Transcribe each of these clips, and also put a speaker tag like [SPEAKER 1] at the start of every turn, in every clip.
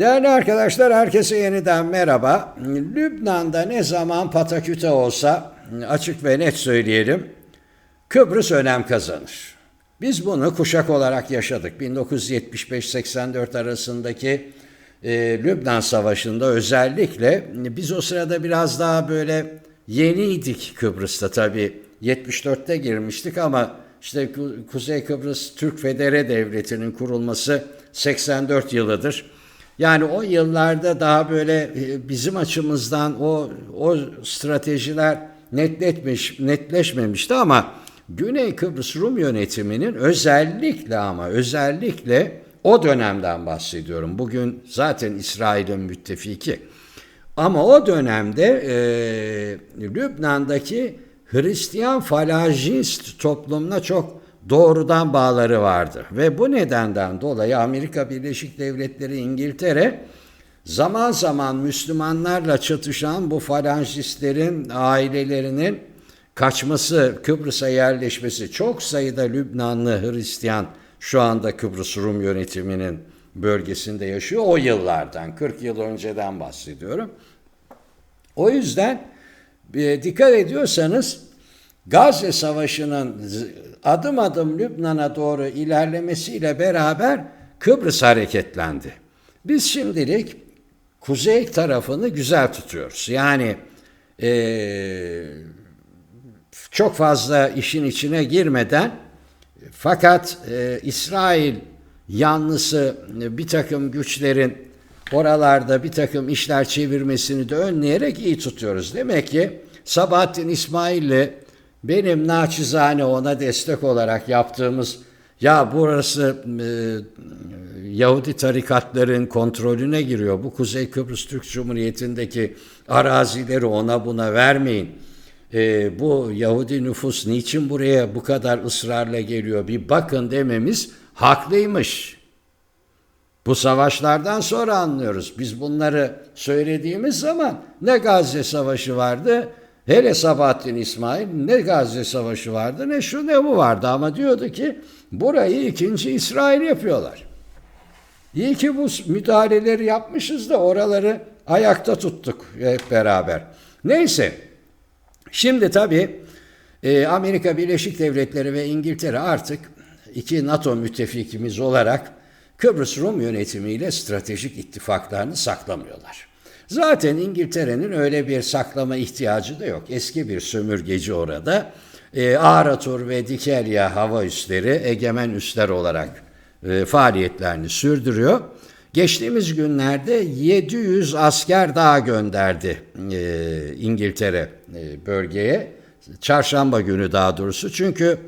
[SPEAKER 1] Değerli arkadaşlar herkese yeniden merhaba. Lübnan'da ne zaman pataküte olsa açık ve net söyleyelim Kıbrıs önem kazanır. Biz bunu kuşak olarak yaşadık. 1975-84 arasındaki e, Lübnan Savaşı'nda özellikle biz o sırada biraz daha böyle yeniydik Kıbrıs'ta tabii. 74'te girmiştik ama işte Ku- Kuzey Kıbrıs Türk Federe Devleti'nin kurulması 84 yılıdır. Yani o yıllarda daha böyle e, bizim açımızdan o o stratejiler netletmiş netleşmemişti ama Güney Kıbrıs Rum yönetiminin özellikle ama özellikle o dönemden bahsediyorum. Bugün zaten İsrail'in müttefiki. Ama o dönemde e, Lübnan'daki Hristiyan falajist toplumuna çok doğrudan bağları vardı. Ve bu nedenden dolayı Amerika Birleşik Devletleri, İngiltere zaman zaman Müslümanlarla çatışan bu falangistlerin ailelerinin kaçması, Kıbrıs'a yerleşmesi çok sayıda Lübnanlı Hristiyan şu anda Kıbrıs Rum yönetiminin bölgesinde yaşıyor. O yıllardan, 40 yıl önceden bahsediyorum. O yüzden e, dikkat ediyorsanız Gazze Savaşı'nın adım adım Lübnan'a doğru ilerlemesiyle beraber Kıbrıs hareketlendi. Biz şimdilik kuzey tarafını güzel tutuyoruz. Yani e, çok fazla işin içine girmeden fakat e, İsrail yanlısı e, bir takım güçlerin oralarda bir takım işler çevirmesini de önleyerek iyi tutuyoruz. Demek ki Sabahattin İsmail'le benim naçizane ona destek olarak yaptığımız ya burası e, Yahudi tarikatların kontrolüne giriyor. Bu Kuzey Kıbrıs Türk Cumhuriyeti'ndeki arazileri ona buna vermeyin. E, bu Yahudi nüfus niçin buraya bu kadar ısrarla geliyor bir bakın dememiz haklıymış. Bu savaşlardan sonra anlıyoruz. Biz bunları söylediğimiz zaman ne Gazze Savaşı vardı, hele Sabahattin İsmail ne Gazze Savaşı vardı, ne şu ne bu vardı. Ama diyordu ki burayı ikinci İsrail yapıyorlar. İyi ki bu müdahaleleri yapmışız da oraları ayakta tuttuk hep beraber. Neyse, şimdi tabii e, Amerika Birleşik Devletleri ve İngiltere artık iki NATO müttefikimiz olarak Kıbrıs Rum yönetimiyle stratejik ittifaklarını saklamıyorlar. Zaten İngiltere'nin öyle bir saklama ihtiyacı da yok. Eski bir sömürgeci orada. E, Aratur ve Dikelya hava üsleri egemen üsler olarak e, faaliyetlerini sürdürüyor. Geçtiğimiz günlerde 700 asker daha gönderdi e, İngiltere e, bölgeye. Çarşamba günü daha doğrusu. Çünkü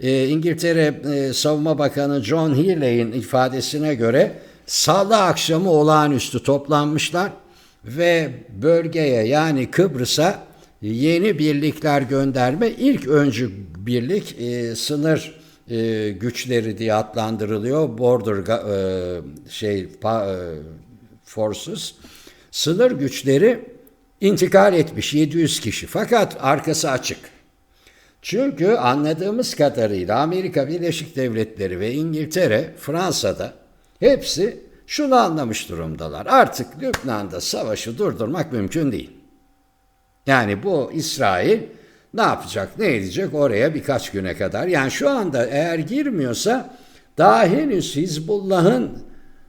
[SPEAKER 1] e, İngiltere e, Savunma Bakanı John Healey'in ifadesine göre salı akşamı olağanüstü toplanmışlar ve bölgeye yani Kıbrıs'a yeni birlikler gönderme ilk öncü birlik e, sınır e, güçleri diye adlandırılıyor. Border e, şey pa- e, forces sınır güçleri intikal etmiş 700 kişi fakat arkası açık. Çünkü anladığımız kadarıyla Amerika Birleşik Devletleri ve İngiltere, Fransa'da hepsi şunu anlamış durumdalar. Artık Lübnan'da savaşı durdurmak mümkün değil. Yani bu İsrail ne yapacak, ne edecek oraya birkaç güne kadar. Yani şu anda eğer girmiyorsa daha henüz Hizbullah'ın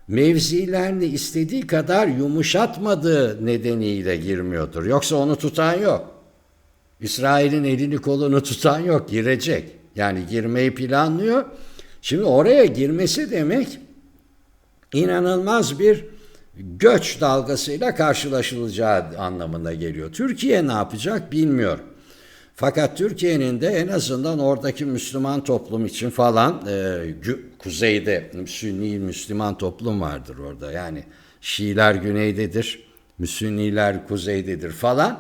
[SPEAKER 1] mevzilerini istediği kadar yumuşatmadığı nedeniyle girmiyordur. Yoksa onu tutan yok. İsrail'in elini kolunu tutan yok, girecek. Yani girmeyi planlıyor. Şimdi oraya girmesi demek inanılmaz bir göç dalgasıyla karşılaşılacağı anlamına geliyor. Türkiye ne yapacak bilmiyorum. Fakat Türkiye'nin de en azından oradaki Müslüman toplum için falan e, kuzeyde Sünni Müslüman toplum vardır orada. Yani Şiiler güneydedir, Sünniler kuzeydedir falan.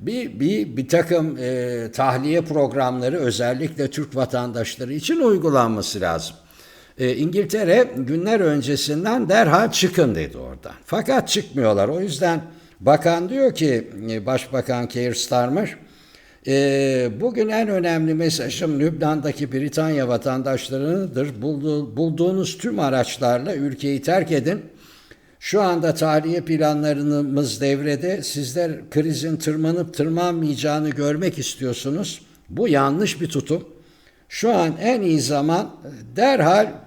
[SPEAKER 1] Bir, bir, bir takım e, tahliye programları özellikle Türk vatandaşları için uygulanması lazım. E, İngiltere günler öncesinden derhal çıkın dedi oradan. Fakat çıkmıyorlar. O yüzden bakan diyor ki e, Başbakan Keir Starmer e, bugün en önemli mesajım Lübnan'daki Britanya vatandaşlarıdır. Buldu, bulduğunuz tüm araçlarla ülkeyi terk edin. Şu anda tahliye planlarımız devrede. Sizler krizin tırmanıp tırmanmayacağını görmek istiyorsunuz. Bu yanlış bir tutum. Şu an en iyi zaman derhal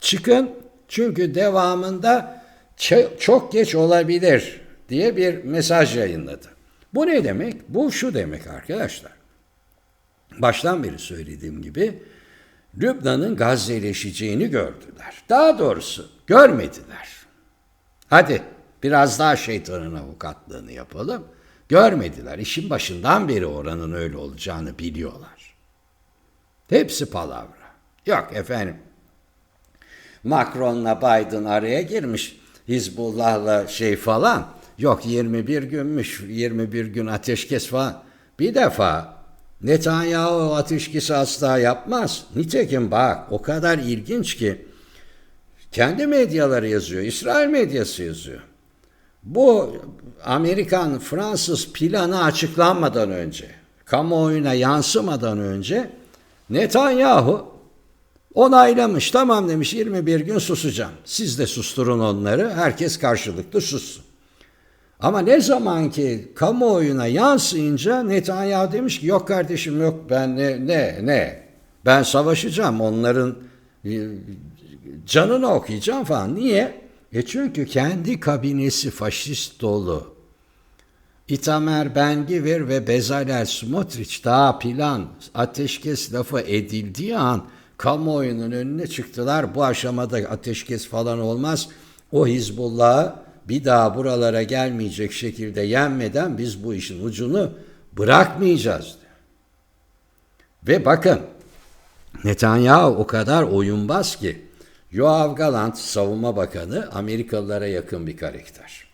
[SPEAKER 1] çıkın çünkü devamında çok geç olabilir diye bir mesaj yayınladı. Bu ne demek? Bu şu demek arkadaşlar. Baştan beri söylediğim gibi Lübnan'ın Gazze'leşeceğini gördüler. Daha doğrusu görmediler. Hadi biraz daha şeytanın avukatlığını yapalım. Görmediler. İşin başından beri oranın öyle olacağını biliyorlar. Hepsi palavra. Yok efendim. Macron'la Biden araya girmiş. Hizbullah'la şey falan. Yok 21 günmüş. 21 gün ateşkes falan. Bir defa Netanyahu ateşkesi asla yapmaz. Nitekim bak o kadar ilginç ki kendi medyaları yazıyor. İsrail medyası yazıyor. Bu Amerikan Fransız planı açıklanmadan önce, kamuoyuna yansımadan önce Netanyahu onaylamış. Tamam demiş 21 gün susacağım. Siz de susturun onları. Herkes karşılıklı sussun. Ama ne zaman ki kamuoyuna yansıyınca Netanyahu demiş ki yok kardeşim yok ben ne ne ne ben savaşacağım onların e, canını okuyacağım falan. Niye? E çünkü kendi kabinesi faşist dolu. İtamer Ben-Gvir ve Bezalel Smotrich daha plan, ateşkes lafı edildiği an kamuoyunun önüne çıktılar. Bu aşamada ateşkes falan olmaz. O Hizbullah'ı bir daha buralara gelmeyecek şekilde yenmeden biz bu işin ucunu bırakmayacağız. Ve bakın Netanyahu o kadar oyunbaz ki Yoav Galant savunma bakanı Amerikalılara yakın bir karakter.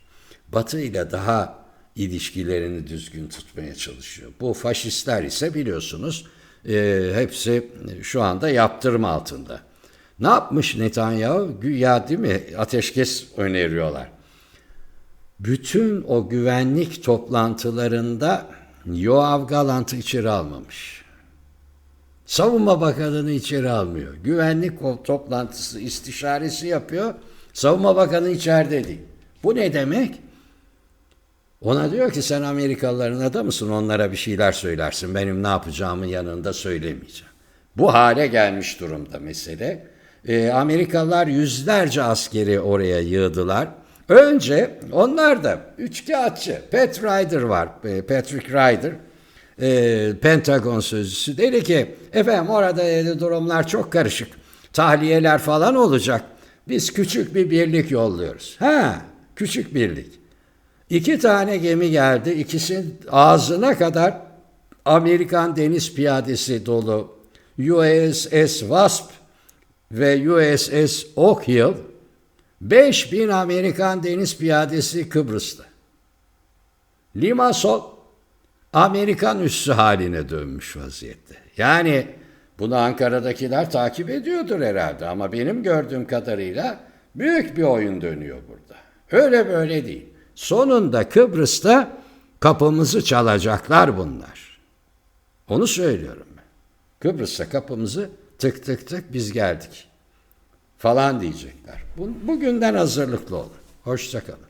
[SPEAKER 1] Batı ile daha ilişkilerini düzgün tutmaya çalışıyor. Bu faşistler ise biliyorsunuz e, hepsi şu anda yaptırım altında. Ne yapmış Netanyahu? Güya değil mi ateşkes öneriyorlar. Bütün o güvenlik toplantılarında Yoav Galant'ı içeri almamış. Savunma Bakanı'nı içeri almıyor. Güvenlik toplantısı istişaresi yapıyor. Savunma Bakanı içeride değil. Bu ne demek? Ona diyor ki sen Amerikalıların adamısın onlara bir şeyler söylersin. Benim ne yapacağımın yanında söylemeyeceğim. Bu hale gelmiş durumda mesele. Ee, Amerikalılar yüzlerce askeri oraya yığdılar. Önce onlar da üçkağıtçı. Pat Ryder var. e, Patrick Ryder. e, Pentagon sözcüsü. Dedi ki efendim orada dedi, durumlar çok karışık. Tahliyeler falan olacak. Biz küçük bir birlik yolluyoruz. Ha küçük birlik. İki tane gemi geldi. İkisi ağzına kadar Amerikan deniz piyadesi dolu. USS Wasp ve USS Oak Hill 5000 Amerikan deniz piyadesi Kıbrıs'ta. Limassol Amerikan üssü haline dönmüş vaziyette. Yani bunu Ankara'dakiler takip ediyordur herhalde ama benim gördüğüm kadarıyla büyük bir oyun dönüyor burada. Öyle böyle değil. Sonunda Kıbrıs'ta kapımızı çalacaklar bunlar. Onu söylüyorum ben. Kıbrıs'ta kapımızı tık tık tık biz geldik falan diyecekler. Bu- Bugünden hazırlıklı olun. Hoşçakalın.